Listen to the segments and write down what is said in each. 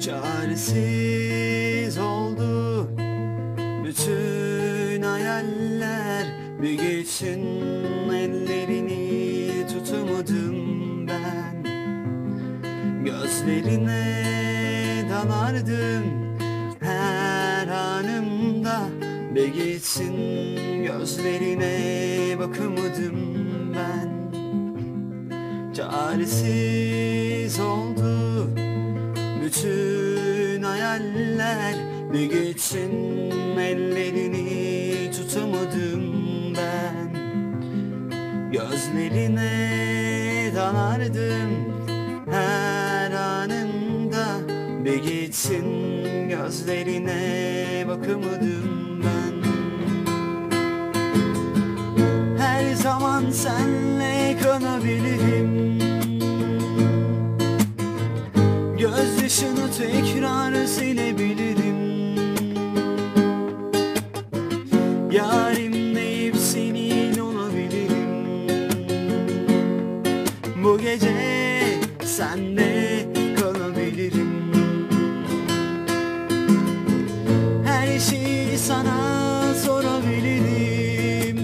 Çaresiz oldu. Bütün hayaller Bir geçin ellerini tutamadım ben. Gözlerine dalardım her anımda. Bir gitsin gözlerine bakamadım ben. Çaresiz oldu hayaller geçsin ellerini tutamadım ben. Gözlerine dalardım her anında Bir gitsin gözlerine bakamadım ben. Her zaman senle kalabilirim Bu gece sende kalabilirim. Her şeyi sana sorabilirim.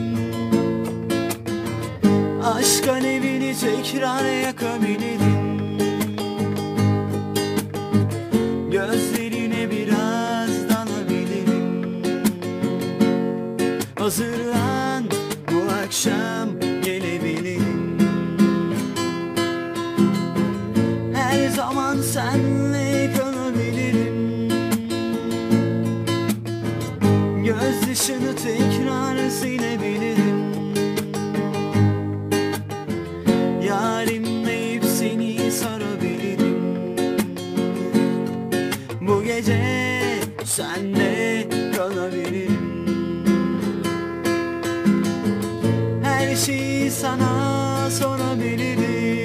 Aşk alevini tekrar yakabilirim. Gözlerine biraz dalabilirim. Hazırlan bu akşam zaman senle kalabilirim Gözyaşını tekrar silebilirim. Yarim deyip seni sarabilirim. Bu gece senle kalabilirim. Her şeyi sana sorabilirim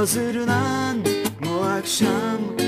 Hazırlan bu akşam.